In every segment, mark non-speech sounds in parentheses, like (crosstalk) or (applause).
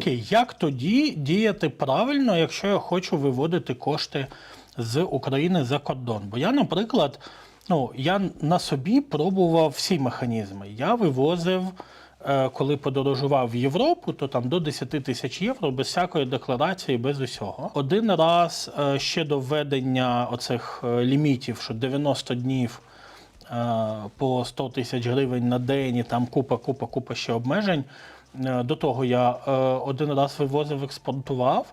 Окей, як тоді діяти правильно, якщо я хочу виводити кошти з України за кордон? Бо я, наприклад, ну я на собі пробував всі механізми. Я вивозив, е, коли подорожував в Європу, то там до 10 тисяч євро без всякої декларації, без усього. Один раз е, ще до введення оцих е, лімітів, що 90 днів по 100 тисяч гривень на день, і там купа, купа, купа ще обмежень. Е, До того я е, один раз вивозив, експортував,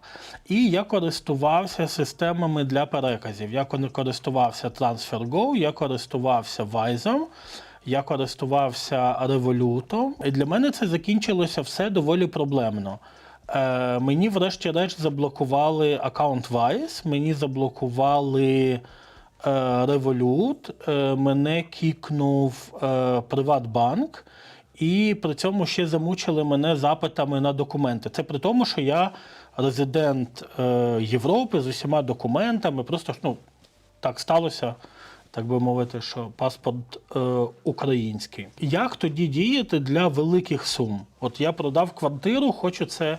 і я користувався системами для переказів. Я користувався TransferGo, я користувався Wise, я користувався Revolut. І для мене це закінчилося все доволі проблемно. Е, мені, врешті-решт, заблокували аккаунт Wise, мені заблокували е, мене кікнув Приватбанк, і при цьому ще замучили мене запитами на документи. Це при тому, що я резидент е, Європи з усіма документами. Просто ну, так сталося, так би мовити, що паспорт е, український. Як тоді діяти для великих сум? От я продав квартиру, хочу це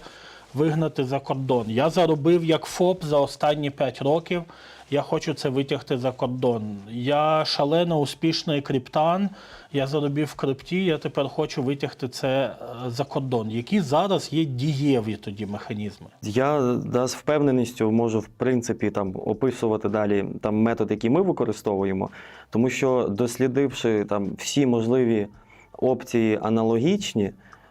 вигнати за кордон. Я заробив як ФОП за останні 5 років. Я хочу це витягти за кордон. Я шалено успішний криптан. Я заробив в крипті. Я тепер хочу витягти це е, за кордон. Які зараз є дієві тоді механізми? Я да, з впевненістю можу в принципі там описувати далі там метод, який ми використовуємо, тому що дослідивши там всі можливі опції аналогічні,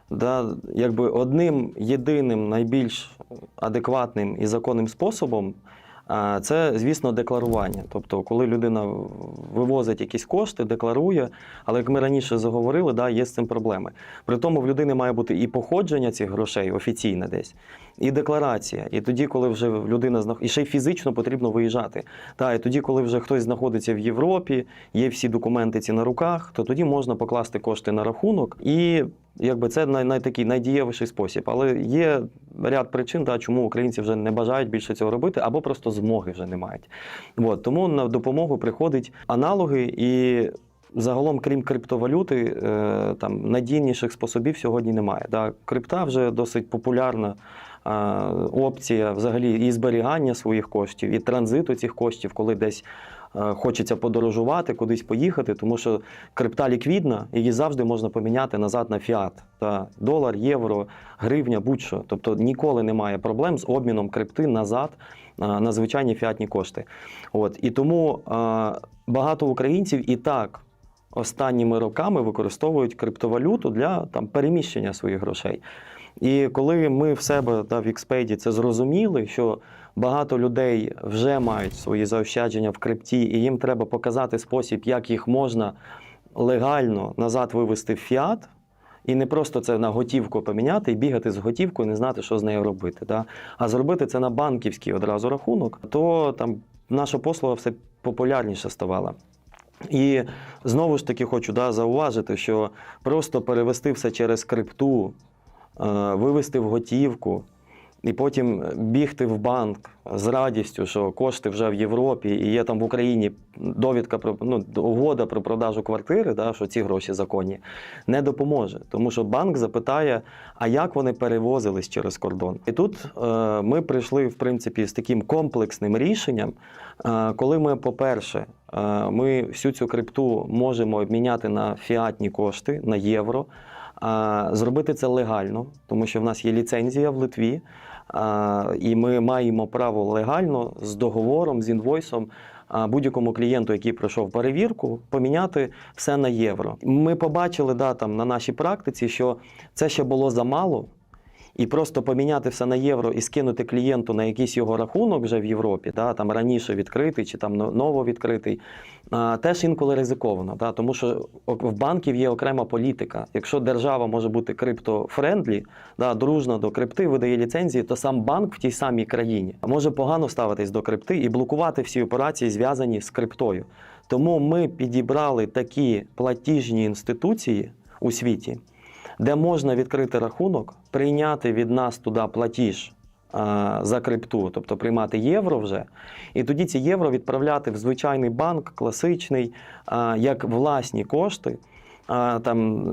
да, якби одним єдиним найбільш адекватним і законним способом. Це, звісно, декларування. Тобто, коли людина вивозить якісь кошти, декларує, але як ми раніше заговорили, да, є з цим проблеми. При тому в людини має бути і походження цих грошей офіційне десь, і декларація. І тоді, коли вже людина знах... і ще й фізично потрібно виїжджати. Та, і тоді, коли вже хтось знаходиться в Європі, є всі документи ці на руках, то тоді можна покласти кошти на рахунок і. Якби це най, най, такий найдієвіший спосіб, але є ряд причин, да, чому українці вже не бажають більше цього робити, або просто змоги вже не мають. От, тому на допомогу приходять аналоги і. Загалом, крім криптовалюти, е, там надійніших способів сьогодні немає. Да. Крипта вже досить популярна е, опція взагалі і зберігання своїх коштів, і транзиту цих коштів, коли десь хочеться подорожувати, кудись поїхати, тому що крипта ліквідна, її завжди можна поміняти назад на фіат. Та долар, євро, гривня, будь-що. Тобто ніколи немає проблем з обміном крипти назад е, на звичайні фіатні кошти. От і тому е, багато українців і так останніми роками використовують криптовалюту для там переміщення своїх грошей. І коли ми в себе да, в Xpedi це зрозуміли, що багато людей вже мають свої заощадження в крипті, і їм треба показати спосіб, як їх можна легально назад вивести в фіат. І не просто це на готівку поміняти і бігати з готівкою, не знати, що з нею робити. Да? А зробити це на банківський одразу рахунок, то там наша послуга все популярніше ставала. І знову ж таки хочу да, зауважити, що просто перевести все через крипту, е, вивести в готівку і потім бігти в банк з радістю, що кошти вже в Європі і є там в Україні довідка про ну, угода про продажу квартири, да, що ці гроші законні, не допоможе. Тому що банк запитає, а як вони перевозились через кордон. І тут е, ми прийшли, в принципі, з таким комплексним рішенням, е, коли ми, по-перше, е, ми всю цю крипту можемо обміняти на фіатні кошти, на євро. Зробити це легально, тому що в нас є ліцензія в Литві, і ми маємо право легально з договором, з інвойсом будь-якому клієнту, який пройшов перевірку, поміняти все на євро. Ми побачили да, там, на нашій практиці, що це ще було замало. І просто поміняти все на євро і скинути клієнту на якийсь його рахунок вже в Європі, да, там раніше відкритий чи там ново відкритий, а, теж інколи ризиковано. Да, тому що в банків є окрема політика. Якщо держава може бути криптофрендлі, да, дружна до крипти, видає ліцензії, то сам банк в тій самій країні може погано ставитись до крипти і блокувати всі операції, зв'язані з криптою. Тому ми підібрали такі платіжні інституції у світі де можна відкрити рахунок, прийняти від нас туди платіж а, за крипту, тобто приймати євро вже, і тоді ці євро відправляти в звичайний банк, класичний, а, як власні кошти. там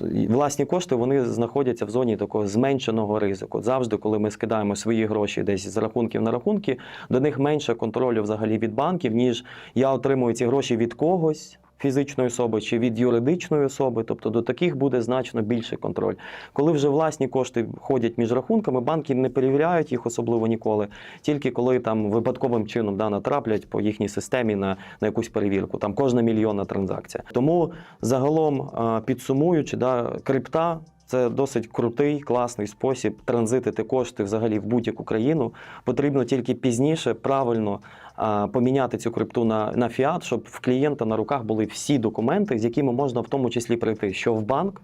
е, власні кошти вони знаходяться в зоні такого зменшеного ризику. Завжди, коли ми скидаємо свої гроші десь з рахунків на рахунки, до них менше контролю взагалі від банків, ніж я отримую ці гроші від когось. Фізичної особи чи від юридичної особи, тобто до таких буде значно більший контроль. Коли вже власні кошти ходять між рахунками, банки не перевіряють їх особливо ніколи, тільки коли там випадковим чином да, натраплять по їхній системі на, на якусь перевірку. Там кожна мільйонна транзакція. Тому загалом підсумуючи, да, крипта. Це досить крутий, класний спосіб транзитити кошти взагалі в будь-яку країну. Потрібно тільки пізніше правильно поміняти цю крипту на, на фіат, щоб в клієнта на руках були всі документи, з якими можна в тому числі прийти що в банк,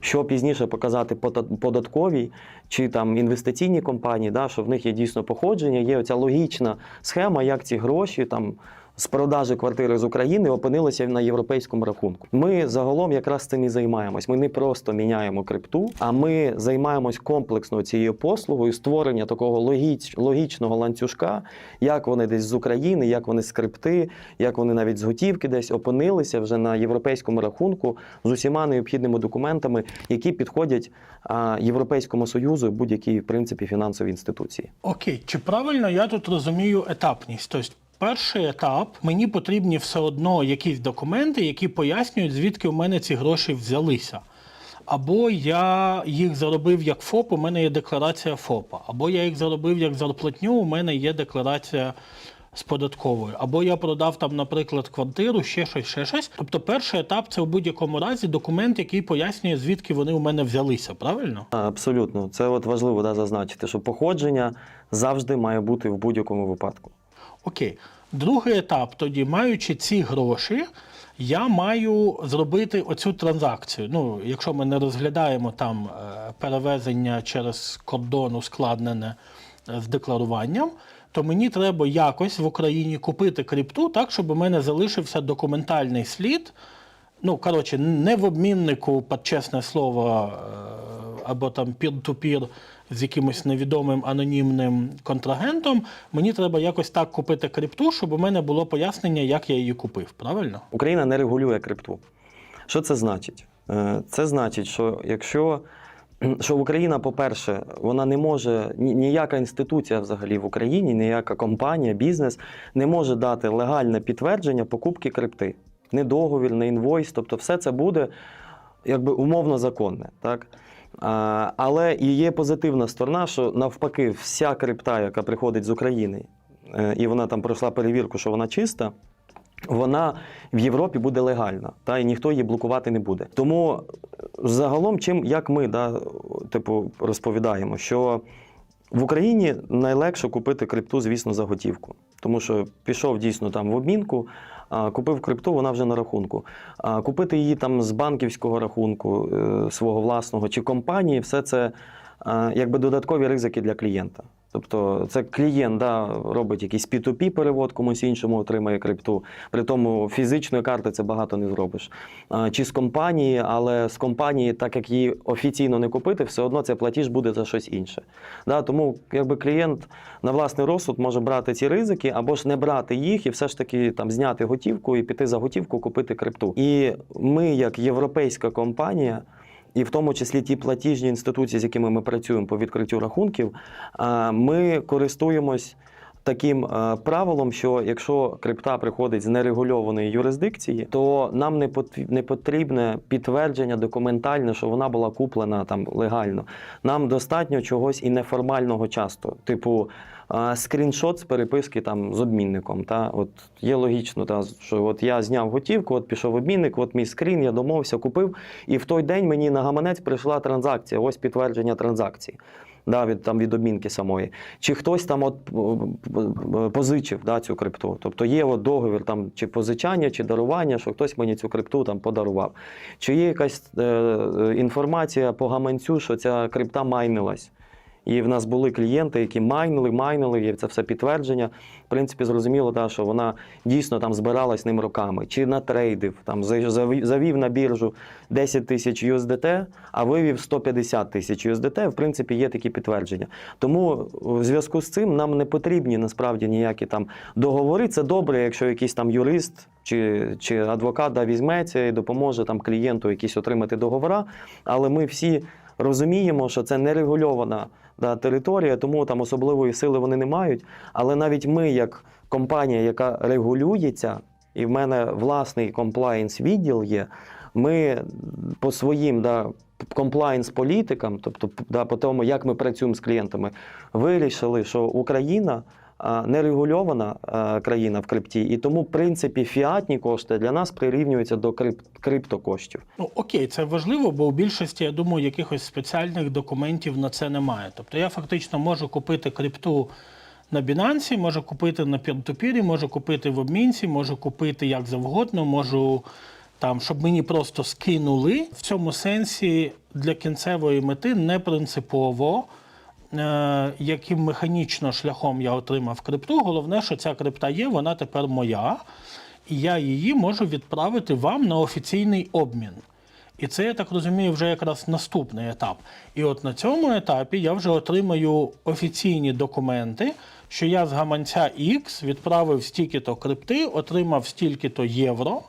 що пізніше показати пода- податковій чи там інвестиційній компанії, да, що в них є дійсно походження, є оця логічна схема, як ці гроші там. З продажі квартири з України опинилися на європейському рахунку. Ми загалом якраз цим і займаємось. Ми не просто міняємо крипту, а ми займаємось комплексно цією послугою створення такого логіч, логічного ланцюжка, як вони десь з України, як вони з крипти, як вони навіть з готівки десь опинилися вже на європейському рахунку з усіма необхідними документами, які підходять а, Європейському Союзу будь-якій в принципі фінансовій інституції. Окей, чи правильно я тут розумію етапність? Тобто, перший етап мені потрібні все одно якісь документи, які пояснюють, звідки у мене ці гроші взялися. Або я їх заробив як ФОП, у мене є декларація ФОПа, або я їх заробив як зарплатню, у мене є декларація з податковою, або я продав там, наприклад, квартиру, ще щось, ще щось. Тобто, перший етап це в будь-якому разі документ, який пояснює, звідки вони у мене взялися, правильно? Абсолютно, це от важливо да, зазначити, що походження завжди має бути в будь-якому випадку. Окей. Другий етап, тоді, маючи ці гроші, я маю зробити оцю транзакцію. Ну, якщо ми не розглядаємо там е, перевезення через кордон ускладнене е, з декларуванням, то мені треба якось в Україні купити крипту так, щоб у мене залишився документальний слід. Ну, коротше, не в обміннику, під чесне слово, е, або там peer-to-peer з якимось невідомим анонімним контрагентом. Мені треба якось так купити крипту, щоб у мене було пояснення, як я її купив. Правильно? Україна не регулює крипту. Що це значить? Е, Це значить, що якщо (clears throat) що Україна, по-перше, вона не може ніяка інституція взагалі в Україні, ніяка компанія, бізнес не може дати легальне підтвердження покупки крипти. Не договір, не інвойс, тобто все це буде якби умовно законне. Так? Але і є позитивна сторона, що навпаки, вся крипта, яка приходить з України, е, і вона там пройшла перевірку, що вона чиста, вона в Європі буде легальна, та і ніхто її блокувати не буде. Тому е, загалом, чим як ми да, типу, розповідаємо, що в Україні найлегше купити крипту, звісно, за готівку. Тому що пішов дійсно там в обмінку, купив крипту, вона вже на рахунку. Купити її там з банківського рахунку е, свого власного чи компанії, все це якби додаткові ризики для клієнта. Тобто це клієнт да, робить якийсь P2P перевод, комусь іншому отримає крипту. При тому фізичної карти це багато не зробиш. Чи з компанії, але з компанії, так як її офіційно не купити, все одно цей платіж буде за щось інше. Да, тому якби клієнт на власний розсуд може брати ці ризики або ж не брати їх і все ж таки там зняти готівку і піти за готівку, купити крипту. І ми, як європейська компанія. І в тому числі ті платіжні інституції, з якими ми працюємо по відкриттю рахунків, ми користуємось таким е, правилом, що якщо крипта приходить з нерегульованої юрисдикції, то нам не пот- потрібне підтвердження документальне, що вона була куплена там легально. Нам достатньо чогось і неформального часто, типу. е, Скріншот з переписки там з обмінником. Та от є логічно, та що от я зняв готівку, от пішов обмінник, от мій скрін, я домовився, купив, і в той день мені на гаманець прийшла транзакція. Ось підтвердження транзакції да, від, там, від обмінки самої. Чи хтось там от е, е, позичив да, цю крипту. Тобто є от договір там, чи позичання, чи дарування, що хтось мені цю крипту там подарував. Чи є якась е, е, інформація по гаманцю, що ця крипта майнилась? І в нас були клієнти, які майнили, майнили, є це все підтвердження. В принципі, зрозуміло, да, що вона дійсно там збиралась ним роками. Чи натрейдив, там завів на біржу 10 тисяч USDT, а вивів 150 тисяч USDT. В принципі, є такі підтвердження. Тому в зв'язку з цим нам не потрібні насправді ніякі там договори. Це добре, якщо якийсь там юрист чи, чи адвокат да, візьметься і допоможе там клієнту якісь отримати договора. Але ми всі розуміємо, що це нерегульована да, територія, тому там особливої сили вони не мають. Але навіть ми, як компанія, яка регулюється, і в мене власний комплаєнс відділ є. Ми по своїм да, комплаєнс політикам, тобто да, по тому, як ми працюємо з клієнтами, вирішили, що Україна нерегульована країна в крипті, і тому, в принципі, фіатні кошти для нас прирівнюються до крип, криптокоштів. Ну окей, це важливо, бо у більшості, я думаю, якихось спеціальних документів на це немає. Тобто я фактично можу купити крипту на Binance, можу купити на пір-ту-пірі, можу купити в обмінці, можу купити як завгодно, можу там, щоб мені просто скинули. В цьому сенсі для кінцевої мети не принципово. Е, Яким механічно шляхом я отримав крипту. Головне, що ця крипта є, вона тепер моя, і я її можу відправити вам на офіційний обмін. І це, я так розумію, вже якраз наступний етап. І от на цьому етапі я вже отримаю офіційні документи, що я з гаманця X відправив стільки-то крипти, отримав стільки-то євро,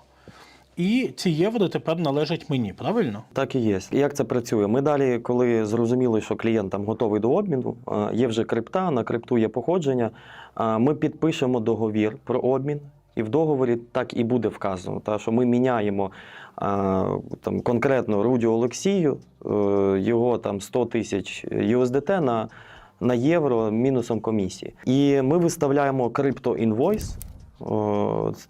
і ці євро тепер належать мені, правильно? Так і є. Як це працює? Ми далі, коли зрозуміли, що клієнт там готовий до обміну, є вже крипта, на крипту є походження. Ми підпишемо договір про обмін, і в договорі так і буде вказано, та, що ми міняємо там, конкретно Руді Олексію, е, його там 100 тисяч USDT на, на євро мінусом комісії. І ми виставляємо крипто-інвойс.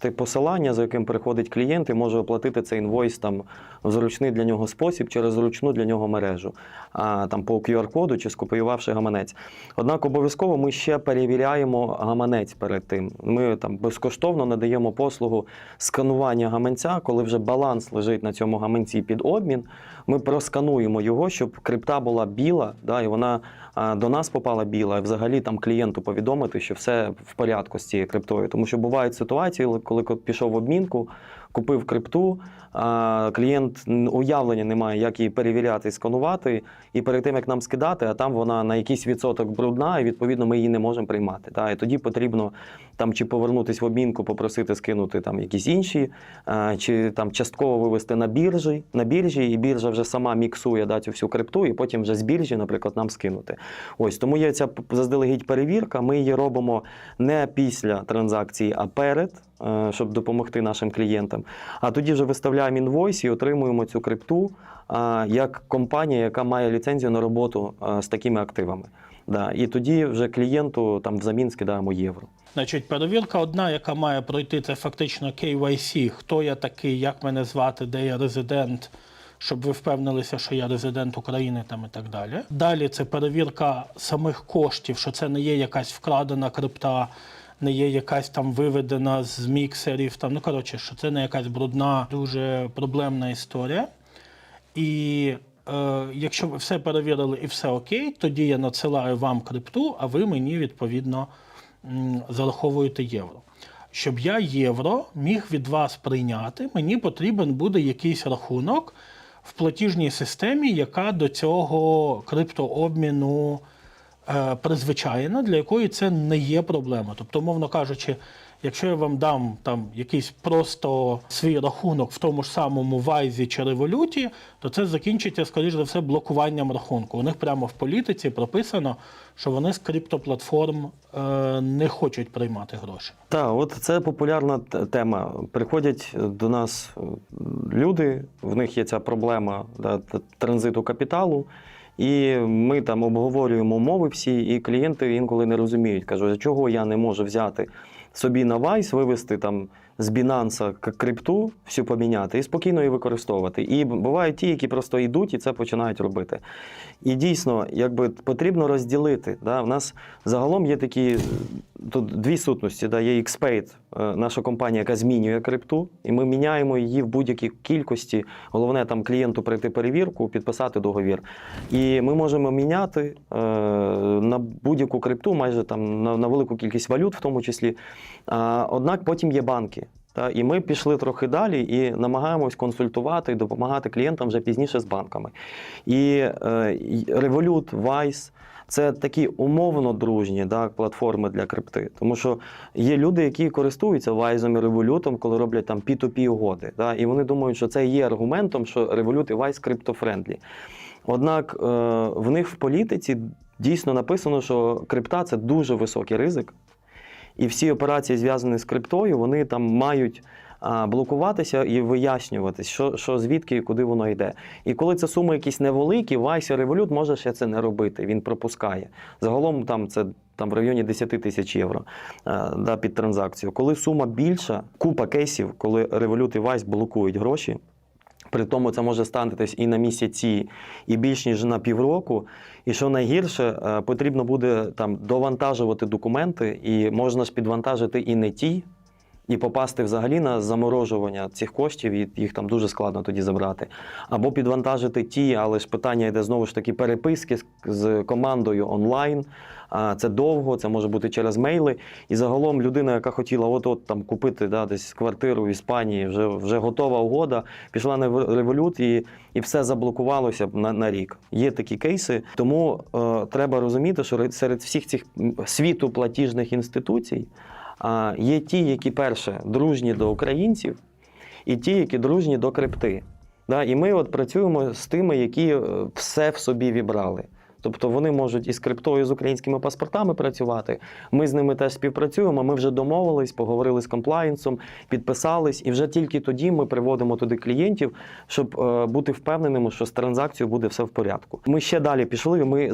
Це посилання, за яким приходить клієнт і може оплатити цей інвойс там в зручний для нього спосіб через зручну для нього мережу, а, там по QR-коду чи скопіювавши гаманець. Однак обов'язково ми ще перевіряємо гаманець перед тим. Ми там безкоштовно надаємо послугу сканування гаманця, коли вже баланс лежить на цьому гаманці під обмін. Ми проскануємо його, щоб крипта була біла, да, і вона до нас попала біла, і взагалі там клієнту повідомити, що все в порядку з цією криптою. Тому що бувають ситуації, коли пішов в обмінку, купив крипту, клієнт уявлення не має, як її перевіряти сканувати, і перед тим як нам скидати, а там вона на якийсь відсоток брудна, і відповідно ми її не можемо приймати. Та? І тоді потрібно там чи повернутись в обмінку, попросити скинути там якісь інші, чи там частково вивести на біржі, на біржі, і біржа вже сама міксує да, цю всю крипту, і потім вже з біржі, наприклад, нам скинути. Ось тому є ця заздалегідь перевірка. Ми її робимо не після транзакції, а перед, щоб допомогти нашим клієнтам. А тоді вже виставляємо інвойс і отримуємо цю крипту як компанія, яка має ліцензію на роботу з такими активами. Да. І тоді вже клієнту там взамін скидаємо євро. Значить, перевірка одна, яка має пройти, це фактично KYC, хто я такий, як мене звати, де я резидент, щоб ви впевнилися, що я резидент України там і так далі. Далі це перевірка самих коштів, що це не є якась вкрадена крипта, не є якась там виведена з міксерів. Там, ну коротше, що це не якась брудна, дуже проблемна історія. І е, якщо ви все перевірили і все окей, тоді я надсилаю вам крипту, а ви мені відповідно зараховуєте євро. Щоб я євро міг від вас прийняти, мені потрібен буде якийсь рахунок в платіжній системі, яка до цього криптообміну е, призвичайна, для якої це не є проблема. Тобто, мовно кажучи, якщо я вам дам там якийсь просто свій рахунок в тому ж самому Вайзі чи революті, то це закінчиться, скоріш за все, блокуванням рахунку. У них прямо в політиці прописано, що вони з криптоплатформ е, не хочуть приймати гроші. Так, от це популярна тема. Приходять до нас е, люди, в них є ця проблема да, транзиту капіталу. І ми там обговорюємо умови всі, і клієнти інколи не розуміють. Кажуть, «А чого я не можу взяти собі на вайс, вивести там з Binance крипту, всю поміняти і спокійно її використовувати. І бувають ті, які просто йдуть і це починають робити. І дійсно, якби потрібно розділити. Да? В нас загалом є такі тут дві сутності. Да? Є XPaid, е, наша компанія, яка змінює крипту, і ми міняємо її в будь-якій кількості. Головне там клієнту пройти перевірку, підписати договір. І ми можемо міняти е, на будь-яку крипту, майже там на, на велику кількість валют, в тому числі. А, однак потім є банки. Та, і ми пішли трохи далі і намагаємось консультувати і допомагати клієнтам вже пізніше з банками. І е, Revolut, Wise – це такі умовно дружні да, платформи для крипти. Тому що є люди, які користуються Wise і Revolut, коли роблять там P2P угоди. Да, і вони думають, що це є аргументом, що Revolut і Wise криптофрендлі. Однак е, в них в політиці дійсно написано, що крипта це дуже високий ризик. І всі операції, зв'язані з криптою, вони там мають блокуватися і вияснюватись, що, що звідки і куди воно йде. І коли це суми якісь невеликі, і Revolut може ще це не робити. Він пропускає. Загалом там це там в районі 10 тисяч євро да, під транзакцію. Коли сума більша, купа кейсів, коли Revolut і Vice блокують гроші. При тому це може станитись і на місяці, і більш ніж на півроку. І що найгірше, е, потрібно буде там довантажувати документи, і можна ж підвантажити і не ті, і попасти взагалі на заморожування цих коштів, і їх там дуже складно тоді забрати. Або підвантажити ті, але ж питання йде знову ж таки переписки з, командою онлайн. Це довго, це може бути через мейли. І загалом людина, яка хотіла от-от там купити да, десь квартиру в Іспанії, вже, вже готова угода, пішла на револют і, і все заблокувалося на, на рік. Є такі кейси. Тому е, треба розуміти, що серед всіх цих світу платіжних інституцій а, є ті, які перше дружні до українців, і ті, які дружні до крипти. Да? І ми от працюємо з тими, які е, все в собі вібрали. Тобто вони можуть із криптою, з українськими паспортами працювати. Ми з ними теж співпрацюємо. Ми вже домовились, поговорили з комплаєнсом, підписались, і вже тільки тоді ми приводимо туди клієнтів, щоб е, бути впевненими, що з транзакцією буде все в порядку. Ми ще далі пішли. Ми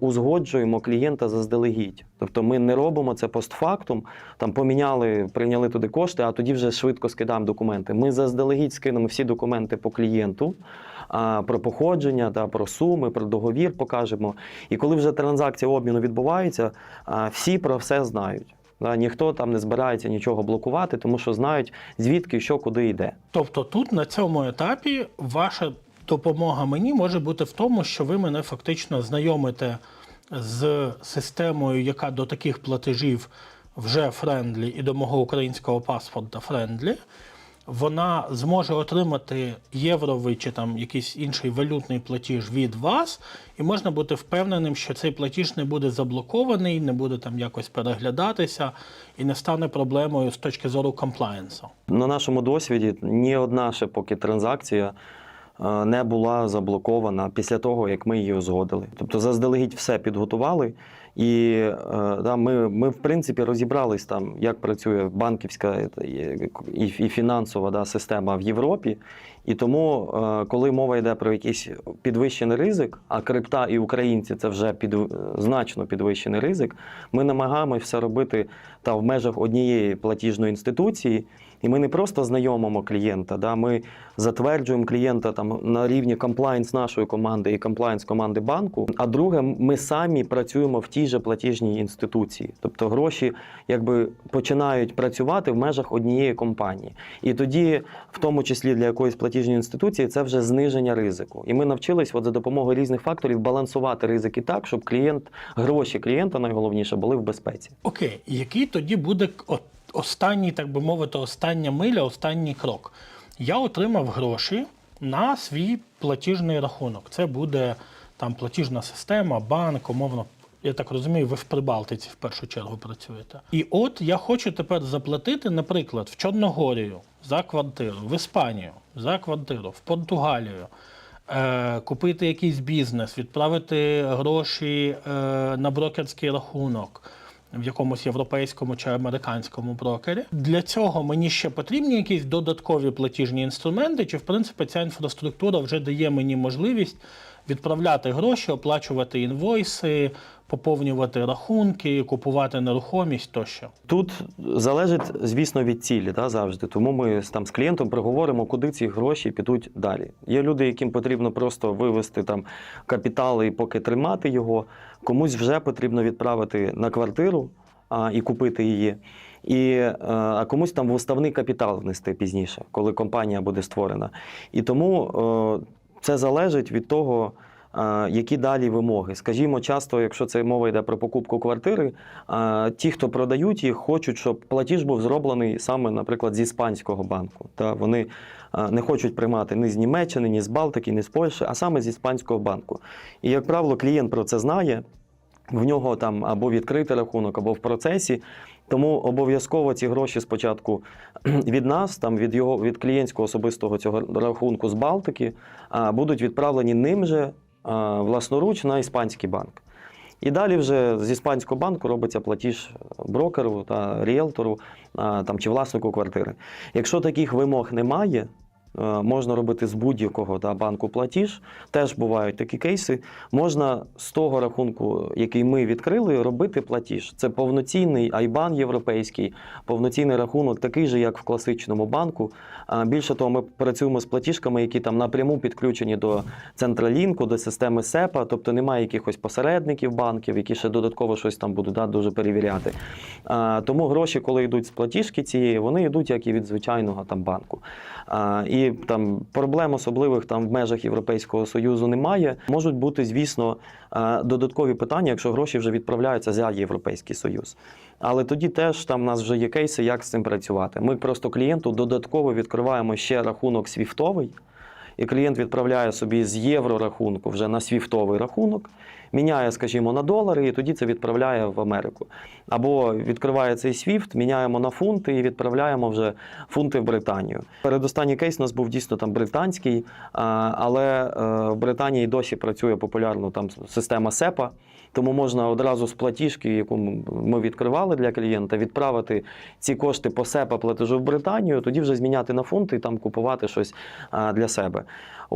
узгоджуємо клієнта заздалегідь. Тобто ми не робимо це постфактум, там поміняли, прийняли туди кошти, а тоді вже швидко скидаємо документи. Ми заздалегідь скинемо всі документи по клієнту. Про походження, да, про суми, про договір покажемо. І коли вже транзакція обміну відбувається, всі про все знають. Ніхто там не збирається нічого блокувати, тому що знають звідки, що, куди йде. Тобто тут на цьому етапі ваша допомога мені може бути в тому, що ви мене фактично знайомите з системою, яка до таких платежів вже френдлі, і до мого українського паспорта френдлі. Вона зможе отримати євровий чи там якийсь інший валютний платіж від вас, і можна бути впевненим, що цей платіж не буде заблокований, не буде там якось переглядатися і не стане проблемою з точки зору комплаєнсу. На нашому досвіді ні одна ще поки транзакція не була заблокована після того, як ми її узгодили. Тобто заздалегідь все підготували, і е, да, ми, ми в принципі розібрались там, як працює банківська і, і фінансова да, система в Європі. І тому, е, коли мова йде про якийсь підвищений ризик, а крипта і українці це вже під, значно підвищений ризик, ми намагаємося все робити та в межах однієї платіжної інституції. І ми не просто знайомимо клієнта, да, ми затверджуємо клієнта там на рівні комплаєнс нашої команди і комплаєнс команди банку. А друге, ми самі працюємо в тій же платіжній інституції. Тобто гроші якби починають працювати в межах однієї компанії. І тоді, в тому числі для якоїсь платіжної інституції, це вже зниження ризику. І ми навчились от за допомогою різних факторів балансувати ризики так, щоб клієнт, гроші клієнта найголовніше були в безпеці. Окей, який тоді буде от останній, так би мовити, остання миля, останній крок? Я отримав гроші на свій платіжний рахунок. Це буде там платіжна система, банк, умовно. Я так розумію, ви в Прибалтиці в першу чергу працюєте. І от я хочу тепер заплатити, наприклад, в Чорногорію за квартиру, в Іспанію за квартиру, в Португалію, е, купити якийсь бізнес, відправити гроші е, на брокерський рахунок в якомусь європейському чи американському брокері. Для цього мені ще потрібні якісь додаткові платіжні інструменти, чи в принципі ця інфраструктура вже дає мені можливість відправляти гроші, оплачувати інвойси, поповнювати рахунки, купувати нерухомість тощо. Тут залежить, звісно, від цілі да, завжди. Тому ми там з клієнтом проговоримо, куди ці гроші підуть далі. Є люди, яким потрібно просто вивести там капітал і поки тримати його. Комусь вже потрібно відправити на квартиру. а, і купити її. І е, а комусь там в капітал внести пізніше, коли компанія буде створена. І тому е, це залежить від того, е, які далі вимоги. Скажімо, часто, якщо це мова йде про покупку квартири, ті, хто продають їх, хочуть, щоб платіж був зроблений саме, наприклад, з іспанського банку. Та вони не хочуть приймати ні з Німеччини, ні з Балтики, ні з Польщі, а саме з іспанського банку. І, як правило, клієнт про це знає. В нього там або відкритий рахунок, або в процесі. Тому обов'язково ці гроші спочатку (clears throat) від нас, там від його від клієнтського особистого цього рахунку з Балтики, а, будуть відправлені ним же а, власноруч на іспанський банк. І далі вже з іспанського банку робиться платіж брокеру та ріелтору а, там, чи власнику квартири. Якщо таких вимог немає, е, можна робити з будь-якого та, банку платіж. Теж бувають такі кейси. Можна з того рахунку, який ми відкрили, робити платіж. Це повноцінний айбан європейський, повноцінний рахунок, такий же, як в класичному банку. Більше того, ми працюємо з платіжками, які там напряму підключені до Централінку, до системи СЕПа, тобто немає якихось посередників банків, які ще додатково щось там будуть да, дуже перевіряти. Тому гроші, коли йдуть з платіжки цієї, вони йдуть як і від звичайного там банку. А, Там проблем особливих там в межах Європейського Союзу немає. Можуть бути, звісно, додаткові питання, якщо гроші вже відправляються за Європейський Союз. Але тоді теж там у нас вже є кейси, як з цим працювати. Ми просто клієнту додатково відкриваємо ще рахунок свіфтовий, і клієнт відправляє собі з єврорахунку вже на свіфтовий рахунок, міняє, скажімо, на долари, і тоді це відправляє в Америку. Або відкриває цей свіфт, міняємо на фунти і відправляємо вже фунти в Британію. Передостанній кейс у нас був дійсно там британський, але е, в Британії досі працює популярно там система СЕПА. Тому можна одразу з платіжки, яку ми відкривали для клієнта, відправити ці кошти по СЕПА платежу в Британію, тоді вже зміняти на фунти і там купувати щось для себе.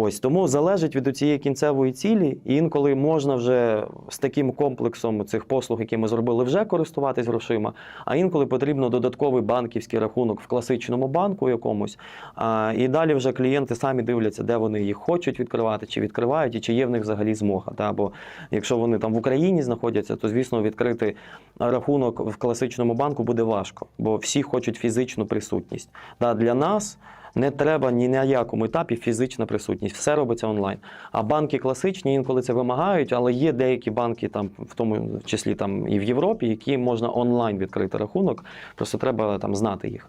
Ось тому залежить від цієї кінцевої цілі, і інколи можна вже з таким комплексом цих послуг, які ми зробили, вже користуватись грошима. А інколи потрібно додатковий банківський рахунок в класичному банку якомусь. А, і далі вже клієнти самі дивляться, де вони їх хочуть відкривати, чи відкривають, і чи є в них взагалі змога. Та? Бо якщо вони там в Україні знаходяться, то звісно відкрити рахунок в класичному банку буде важко, бо всі хочуть фізичну присутність. Та для нас. Не треба ні на якому етапі фізична присутність, все робиться онлайн. А банки класичні інколи це вимагають, але є деякі банки, там в тому числі там і в Європі, які можна онлайн відкрити рахунок. Просто треба там знати їх.